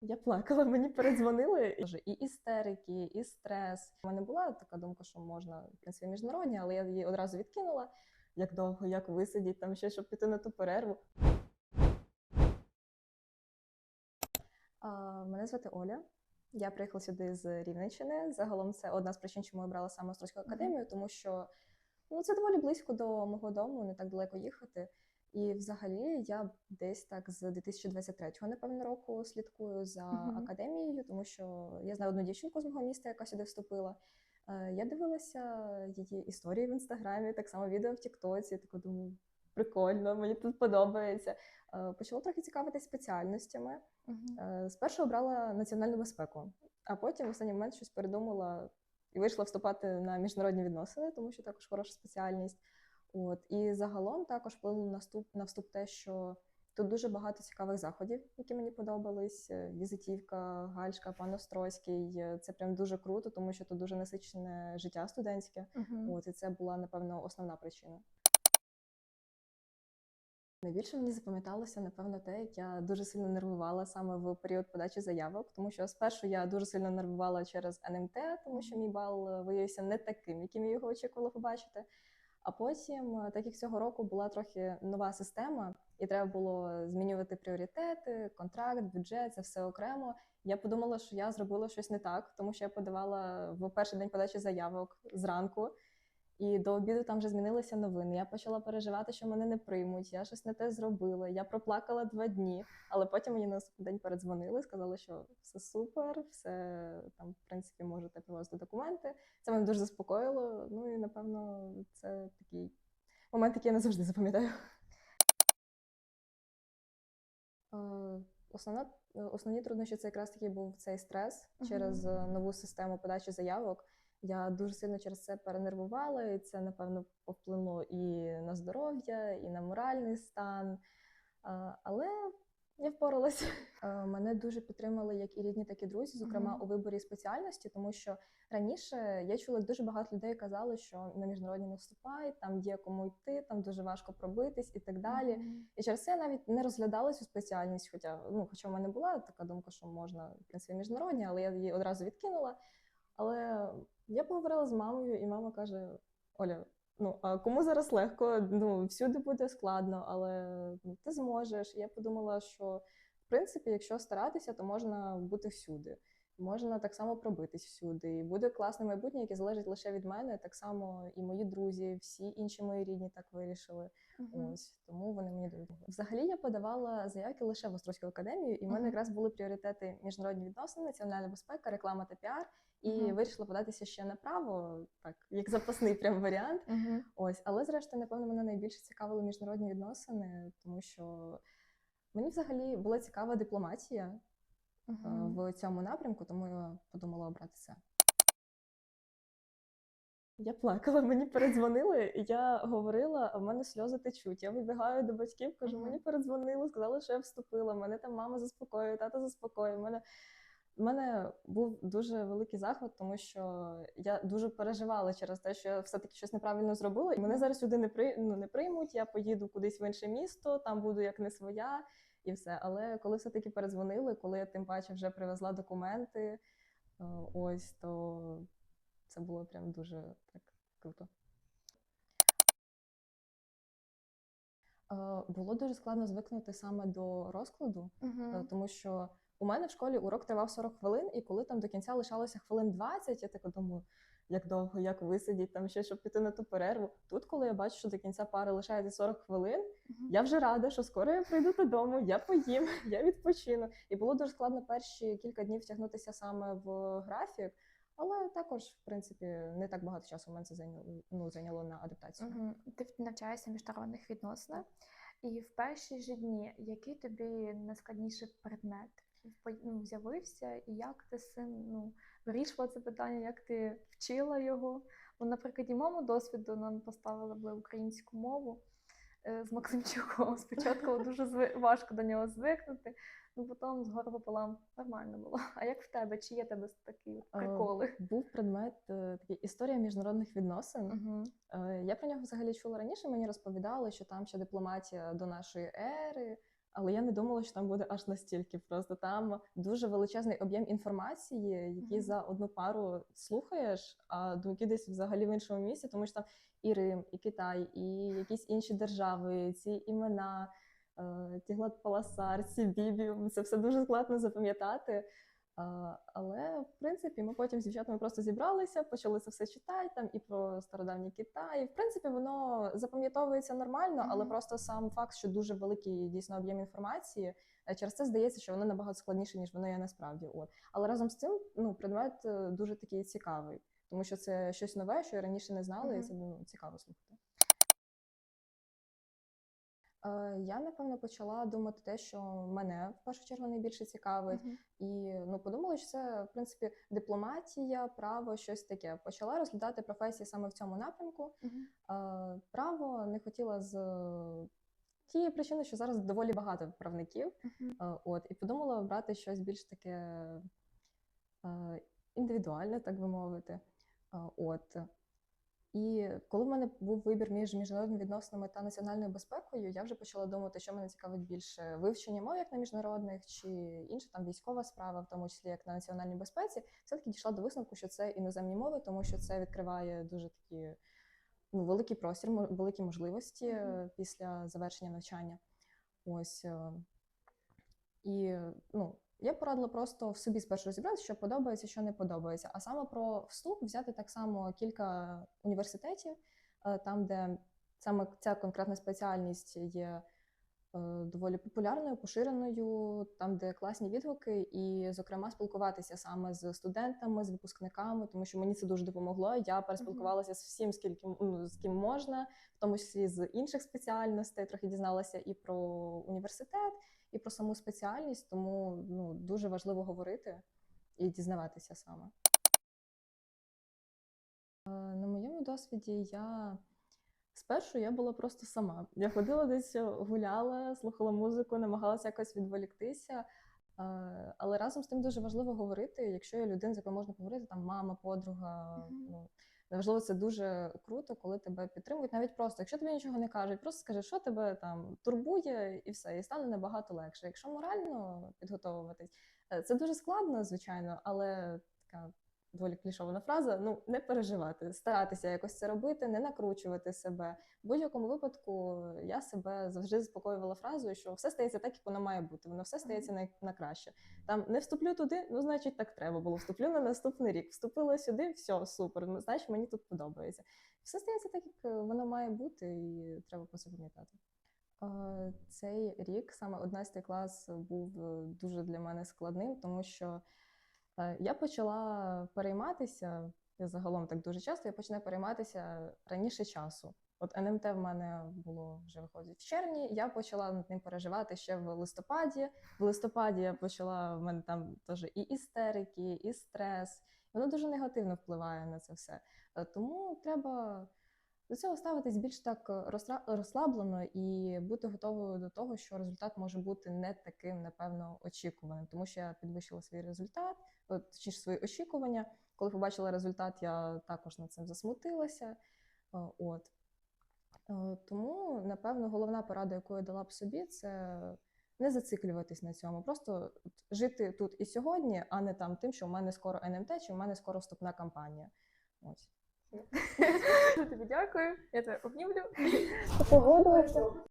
Я плакала, мені передзвонили і істерики, і стрес. У мене була така думка, що можна в принципі міжнародні, але я її одразу відкинула. Як довго, як висидіть там ще, щоб піти на ту перерву. А, Мене звати Оля. Я приїхала сюди з Рівненщини. Загалом це одна з причин, чому я обрала саме Острозьку академію, тому що ну, це доволі близько до мого дому, не так далеко їхати. І взагалі я десь так з 2023-го, напевно, року слідкую за Мгм. академією, тому що я знаю одну дівчинку з мого міста, яка сюди вступила. Е, Я дивилася її історії в інстаграмі, так само відео в Тіктоці. Таку думаю, прикольно, мені тут подобається. Е, Почала трохи цікавитись спеціальностями. Е, Спершу обрала національну безпеку, а потім в останній момент щось передумала і вийшла вступати на міжнародні відносини, тому що також хороша спеціальність. От і загалом також вплинуло на вступ на вступ те, що тут дуже багато цікавих заходів, які мені подобались. Е, Візитівка, Гальшка, пан Острозький. Е, Це прям дуже круто, тому що тут дуже насичене життя студентське. Мгм. От і це була напевно основна причина. Найбільше мені запам'яталося, напевно, те, як я дуже сильно нервувала саме в період подачі заявок, тому що спершу я дуже сильно нервувала через НМТ, тому що мій бал е, виявився не таким, яким я його очікувала побачити. А потім, е, так як цього року була трохи нова система, і треба було змінювати пріоритети, контракт, бюджет, це все окремо. Я подумала, що я зробила щось не так, тому що я подавала в перший день подачі заявок зранку. І до обіду там вже змінилися новини. Я почала переживати, що мене не приймуть. Я щось не те зробила. Я проплакала два дні, але потім мені на наступний день передзвонили, сказали, що все супер, все там, в принципі, можете привозити документи. Це мене дуже заспокоїло. Ну і напевно, це такий момент, який я не завжди запам'ятаю. Е, Основна, е, основні труднощі це якраз таки був цей стрес через е, нову систему подачі заявок. Я дуже сильно через це перенервувала, і це, напевно, повплинуло і на здоров'я, і на моральний стан. Але я впоралася. Е, Мене дуже підтримали як і рідні, так і друзі, зокрема Мгм. у виборі спеціальності, тому що раніше я чула, дуже багато людей казали, що на міжнародні не вступай, там є кому йти, там дуже важко пробитись і так далі. Мгм. І через це я навіть не розглядала цю спеціальність, хоча ну, хоча в мене була така думка, що можна в принципі міжнародні, але я її одразу відкинула. Але я поговорила з мамою, і мама каже: Оля, ну а кому зараз легко? Ну всюди буде складно, але ти зможеш. І я подумала, що в принципі, якщо старатися, то можна бути всюди. Можна так само пробитись всюди. І буде класне майбутнє, яке залежить лише від мене. Так само і мої друзі, всі інші мої рідні так вирішили. Мгм. Ось тому вони мені дуже допомогли. Взагалі я подавала заявки лише в Острозьку академію, і в мене Мгм. якраз були пріоритети міжнародні відносини, національна безпека, реклама та піар. І Мгм. вирішила податися ще направо, так як запасний прям варіант. Мгм. Ось, але зрештою, напевно, мене найбільше цікавили міжнародні відносини, тому що мені взагалі була цікава дипломатія е, Мгм. в цьому напрямку, тому я подумала обрати це. Я плакала, мені передзвонили, я говорила, а в мене сльози течуть. Я вибігаю до батьків, кажу, мені передзвонили, сказали, що я вступила. Мене там мама заспокоює, тато заспокоює. Мене у мене був дуже великий захват, тому що я дуже переживала через те, що я все-таки щось неправильно зробила. І мене зараз сюди не при ну, не приймуть. Я поїду кудись в інше місто, там буду як не своя, і все. Але коли все-таки передзвонили, коли я тим паче вже привезла документи, е, ось то це було прям дуже так круто. Е, Було дуже складно звикнути саме до розкладу, Мгм. тому що у мене в школі урок тривав 40 хвилин, і коли там до кінця лишалося хвилин 20, я така думаю, як довго, як висидіть там ще, щоб піти на ту перерву. Тут, коли я бачу, що до кінця пари лишається 40 хвилин, Мгм. я вже рада, що скоро я прийду додому, я поїм, я відпочину. І було дуже складно перші кілька днів втягнутися саме в графік, але також, в принципі, не так багато часу в мене це зайняло, ну, зайняло на адаптацію. Мгм. Ти навчаєшся міжнародних відносинах, і в перші ж дні, який тобі найскладніший предмет ну, з'явився, і як ти з цим ну, вирішувала це питання, як ти вчила його? Бо, наприклад, і моєму досвіду нам поставили були українську мову е, з Максимчуком. Спочатку дуже важко до нього звикнути, ну потім згору пополам нормально було. А як в тебе? Чи є тебе такі Е, приколи? Був предмет е, такий історія міжнародних відносин. Е, Я про нього взагалі чула раніше. Мені розповідали, що там ще дипломатія до нашої ери. Але я не думала, що там буде аж настільки. Просто там дуже величезний об'єм інформації, який за одну пару слухаєш, а думки десь взагалі в іншому місці, тому що там і Рим, і Китай, і якісь інші держави, ці імена, е, Тіглат Паласар, Сібібіум, це все дуже складно запам'ятати. Але в принципі ми потім з дівчатами просто зібралися, почали це все читати там і про стародавній Китай. І, в принципі, воно запам'ятовується нормально, але Мгм. просто сам факт, що дуже великий дійсно об'єм інформації, е, через це здається, що воно набагато складніше, ніж воно є насправді. От але разом з цим, ну предмет е, дуже такий цікавий, тому що це щось нове, що я раніше не знала, і це ну, цікаво слухати. Е, Я напевно почала думати те, що мене в першу чергу найбільше цікавить, Мгм. і ну подумала, що це в принципі дипломатія, право, щось таке. Почала розглядати професії саме в цьому напрямку. Мгм. Е, Право не хотіла з е, тієї причини, що зараз доволі багато правників. Мгм. Е, От і подумала брати щось більш таке індивідуальне, так би мовити. От. І коли в мене був вибір між міжнародними відносинами та національною безпекою, я вже почала думати, що мене цікавить більше вивчення мов як на міжнародних, чи інша там військова справа, в тому числі як на національній безпеці, все-таки дійшла до висновку, що це іноземні мови, тому що це відкриває дуже такі ну, великий простір, великі можливості Мгм. після завершення навчання. Ось е, і ну, я б порадила просто в собі спершу розібратися, що подобається, що не подобається. А саме про вступ взяти так само кілька університетів, е, там, де саме ця конкретна спеціальність є е, доволі популярною, поширеною, там, де класні відгуки, і, зокрема, спілкуватися саме з студентами, з випускниками, тому що мені це дуже допомогло. Я переспілкувалася з всім, скільки ну, з ким можна, в тому числі з інших спеціальностей, трохи дізналася і про університет, і про саму спеціальність, тому ну, дуже важливо говорити і дізнаватися саме. Е, На моєму досвіді я спершу я була просто сама. Я ходила десь гуляла, слухала музику, намагалася якось відволіктися. Е, Але разом з тим дуже важливо говорити, якщо є людина, з якою можна поговорити, там мама, подруга. Мгм. Ну неважливо, це дуже круто, коли тебе підтримують. Навіть просто, якщо тобі нічого не кажуть, просто скажи, що тебе там турбує, і все, і стане набагато легше. Якщо морально підготовуватись, е, це дуже складно, звичайно, але така доволі клішована фраза. Ну не переживати, старатися якось це робити, не накручувати себе. В будь-якому випадку я себе завжди заспокоювала фразою, що все стається так, як воно має бути. Воно все стається на, на краще. Там не вступлю туди, ну значить так треба було. Вступлю на наступний рік. Вступила сюди, все супер. Ну значить мені тут подобається. Все стається так, як воно має бути, і треба про це пам'ятати. Цей рік, саме 11 клас, був е, дуже для мене складним, тому що я почала перейматися. Я загалом так дуже часто я починаю перейматися раніше часу. От НМТ в мене було вже виходить в червні. Я почала над ним переживати ще в листопаді. В листопаді я почала в мене там теж і істерики, і стрес. Воно дуже негативно впливає на це все. Е, Тому треба до цього ставитись більш так розслаблено і бути готовою до того, що результат може бути не таким, напевно, очікуваним, тому що я підвищила свій результат, от, точніше свої очікування. Коли побачила результат, я також над цим засмутилася. Е, От. Е, Тому, напевно, головна порада, яку я дала б собі, це не зациклюватись на цьому, просто жити тут і сьогодні, а не там тим, що в мене скоро НМТ, чи в мене скоро вступна кампанія. Ось. Тобі дякую. Я тебе обнімлю. Погодилася.